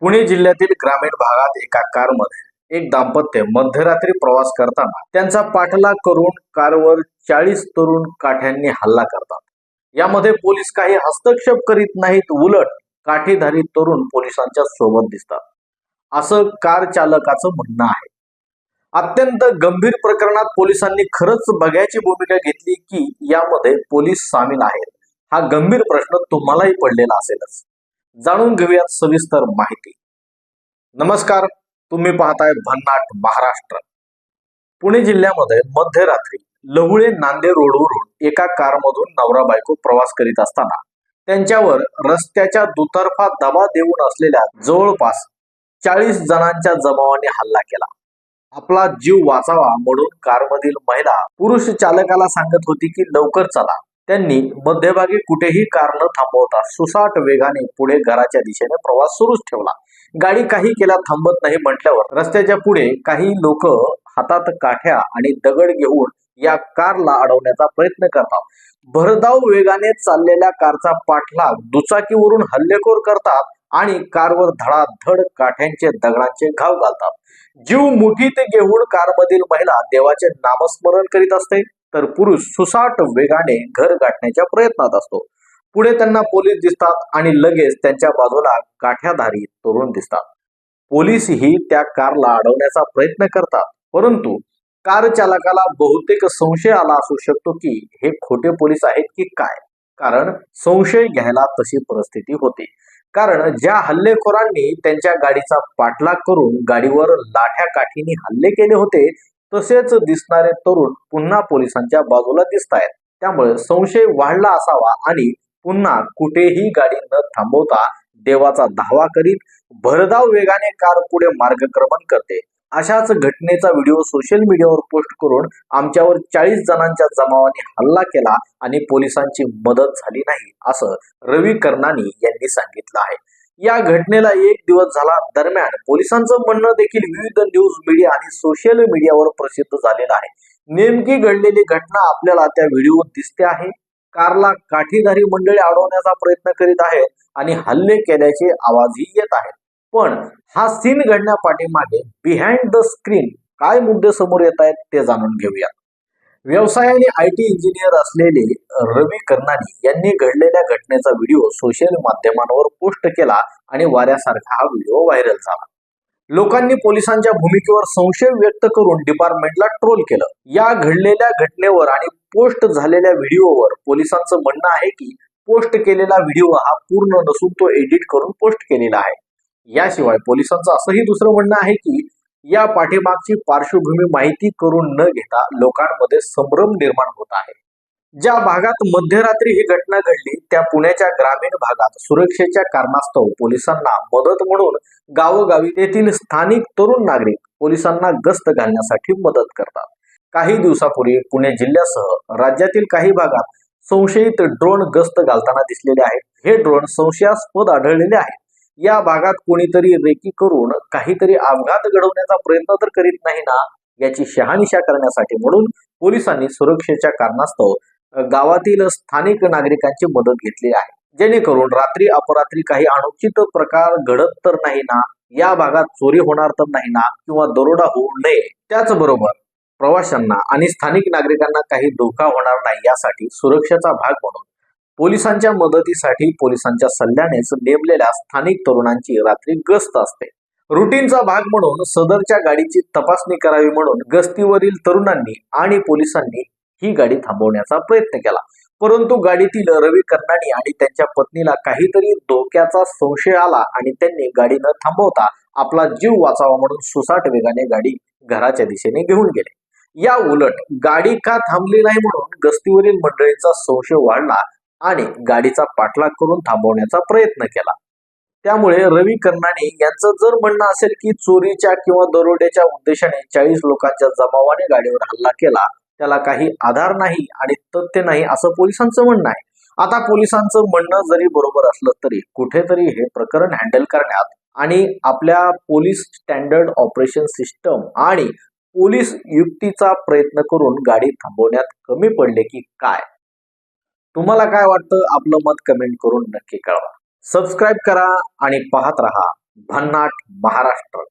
पुणे जिल्ह्यातील ग्रामीण भागात एका कारमध्ये एक दाम्पत्य मध्यरात्री प्रवास करताना त्यांचा पाठलाग करून कारवर चाळीस तरुण काठ्यांनी हल्ला करतात. यामध्ये पोलीस काही हस्तक्षेप करीत नाहीत उलट काठीधारी तरुण पोलिसांच्या सोबत दिसतात. असं कार चालकाचं म्हणणं आहे. अत्यंत गंभीर प्रकरणात पोलिसांनी खरंच बघायची भूमिका घेतली की यामध्ये पोलीस सामील आहेत. हा गंभीर प्रश्न तुम्हालाही पडलेला असेलच. जाणून घेऊयात सविस्तर माहिती. नमस्कार तुम्ही पाहताय भन्नाट महाराष्ट्र. पुणे जिल्ह्यामध्ये मध्यरात्री लहुळे नांदेड रोडवरून एका कारमधून नवरा बायको प्रवास करीत असताना त्यांच्यावर रस्त्याच्या दुतर्फा दबा देऊन असलेल्या जवळपास चाळीस जणांच्या जमावाने हल्ला केला. आपला जीव वाचावा म्हणून कारमधील महिला पुरुष चालकाला सांगत होती की लवकर चला. त्यांनी मध्यभागी कुठेही कार न थांबवता सुसाट वेगाने पुढे घराच्या दिशेने प्रवास सुरूच ठेवला. गाडी काही केला थांबत नाही म्हटल्यावर रस्त्याच्या पुढे काही लोक हातात काठ्या आणि दगड घेऊन या कारला अडवण्याचा प्रयत्न करतात. भरधाव वेगाने चाललेल्या कारचा पाठलाग दुचाकीवरून हल्लेखोर करतात आणि कारवर धडाधड काठ्यांचे दगडांचे घाव घालतात. जीव मुठीत घेऊन कारमधील महिला देवाचे नामस्मरण करीत असते. तर पुरुष सुसाट वेगाने घर गाठण्याच्या प्रयत्नात असतो. पुढे त्यांना पोलीस दिसतात आणि लगेच त्यांच्या बाजूला काठ्याधारी तरुण दिसतात. पोलीसही त्या कारला अडवण्याचा प्रयत्न करतात परंतु कार चालकाला बहुतेक संशय आला असू शकतो की हे खोटे पोलीस आहेत की काय? कारण संशय घ्यायला तशी परिस्थिती होती. कारण ज्या हल्लेखोरांनी त्यांच्या गाडीचा पाठलाग करून गाडीवर लाठ्या काठीने हल्ले केले होते तसेच दिसणारे तरुण पुन्हा पोलिसांच्या बाजूला दिसत आहेत त्यामुळे संशय वाढला असावा आणि पुन्हा कुठेही गाडी न थांबवता देवाचा धावा करीत भरधाव वेगाने कार पुढे मार्गक्रमण करते. अशाच घटनेचा व्हिडिओ सोशल मीडियावर पोस्ट करून आमच्यावर चाळीस जणांच्या जमावाने हल्ला केला आणि पोलिसांची मदत झाली नाही असं रवी कर्णानी यांनी सांगितलं आहे. या घटनेला एक दिवस झाला दरम्यान. पोलिसांचं म्हणणं देखील विविध न्यूज मीडिया आणि सोशल मीडियावर प्रसिद्ध झालेलं आहे. नेमकी घडलेली घटना आपल्याला त्या व्हिडिओत दिसते आहे. कारला काठीधारी मंडळी अडवण्याचा प्रयत्न करीत आहेत आणि हल्ले केल्याचे आवाजही येत आहेत. पण हा सीन घडण्यापाठीमागे बिहाइंड द स्क्रीन काय मुद्दे समोर येत आहेत ते जाणून घेऊया. व्यवसायाने आय टी इंजिनियर असलेले रवी कर्नानी यांनी घडलेल्या घटनेचा व्हिडिओ सोशल माध्यमांवर पोस्ट केला आणि वाऱ्यासारखा हा व्हिडिओ व्हायरल झाला. लोकांनी पोलिसांच्या भूमिकेवर संशय व्यक्त करून डिपार्टमेंटला ट्रोल केलं. या घडलेल्या घटनेवर आणि पोस्ट झालेल्या व्हिडिओवर पोलिसांचं म्हणणं आहे की पोस्ट केलेला व्हिडिओ हा पूर्ण नसून तो एडिट करून पोस्ट केलेला आहे. याशिवाय पोलिसांचं असंही दुसरं म्हणणं आहे की या पाठीमागची पार्श्वभूमी माहिती करून न घेता लोकांमध्ये संभ्रम निर्माण होत आहे. ज्या भागात मध्यरात्री ही घटना घडली त्या पुण्याच्या ग्रामीण भागात सुरक्षेच्या कारणास्तव पोलिसांना मदत म्हणून गावोगावी येथील स्थानिक तरुण नागरिक पोलिसांना गस्त घालण्यासाठी मदत करतात. काही दिवसापूर्वी पुणे जिल्ह्यासह राज्यातील काही भागात संशयित ड्रोन गस्त घालताना दिसलेले आहेत. हे ड्रोन संशयास्पद आढळलेले आहेत. या भागात कोणीतरी रेकी करून काहीतरी अपघात घडवण्याचा प्रयत्न तर करीत नाही ना याची शहानिशा करण्यासाठी म्हणून पोलिसांनी सुरक्षेच्या कारणास्तव गावातील स्थानिक नागरिकांची मदत घेतली आहे. जेणेकरून रात्री अपरात्री काही अनुचित प्रकार घडत तर नाही ना या भागात चोरी होणार तर नाही ना किंवा दरोडा होऊ नये. त्याचबरोबर प्रवाशांना आणि स्थानिक नागरिकांना काही धोका होणार नाही यासाठी सुरक्षेचा भाग म्हणून पोलिसांच्या मदतीसाठी पोलिसांच्या सल्ल्यानेच नेमलेल्या स्थानिक तरुणांची रात्री गस्त असते. रुटीनचा भाग म्हणून सदरच्या गाडीची तपासणी करावी म्हणून गस्तीवरील तरुणांनी आणि पोलिसांनी ही गाडी थांबवण्याचा प्रयत्न केला. परंतु गाडीतील रवी कर्नाणी आणि त्यांच्या पत्नीला काहीतरी धोक्याचा संशय आला आणि त्यांनी गाडी न थांबवता आपला जीव वाचावा म्हणून सुसाट वेगाने गाडी घराच्या दिशेने घेऊन गेले. या उलट गाडी का थांबली नाही म्हणून गस्तीवरील मंडळींचा संशय वाढला आणि गाडीचा पाठलाग करून थांबवण्याचा प्रयत्न केला. त्यामुळे रवी कर्नाणी यांचं जर म्हणणं असेल की चोरीच्या किंवा दरोड्याच्या उद्देशाने चाळीस लोकांच्या जमावाने गाडीवर हल्ला केला त्याला काही आधार नाही आणि तथ्य नाही असं पोलिसांचं म्हणणं आहे. आता पोलिसांचं म्हणणं जरी बरोबर असलं तरी कुठेतरी हे प्रकरण हँडल करण्यात आणि आपल्या पोलीस स्टँडर्ड ऑपरेशन सिस्टम आणि पोलीस युक्तीचा प्रयत्न करून गाडी थांबवण्यात कमी पडले की काय? तुम्हाला काय वाटतं? आपलं मत कमेंट करून नक्की कळवा. सबस्क्राईब करा आणि पाहत रहा भन्नाट महाराष्ट्र.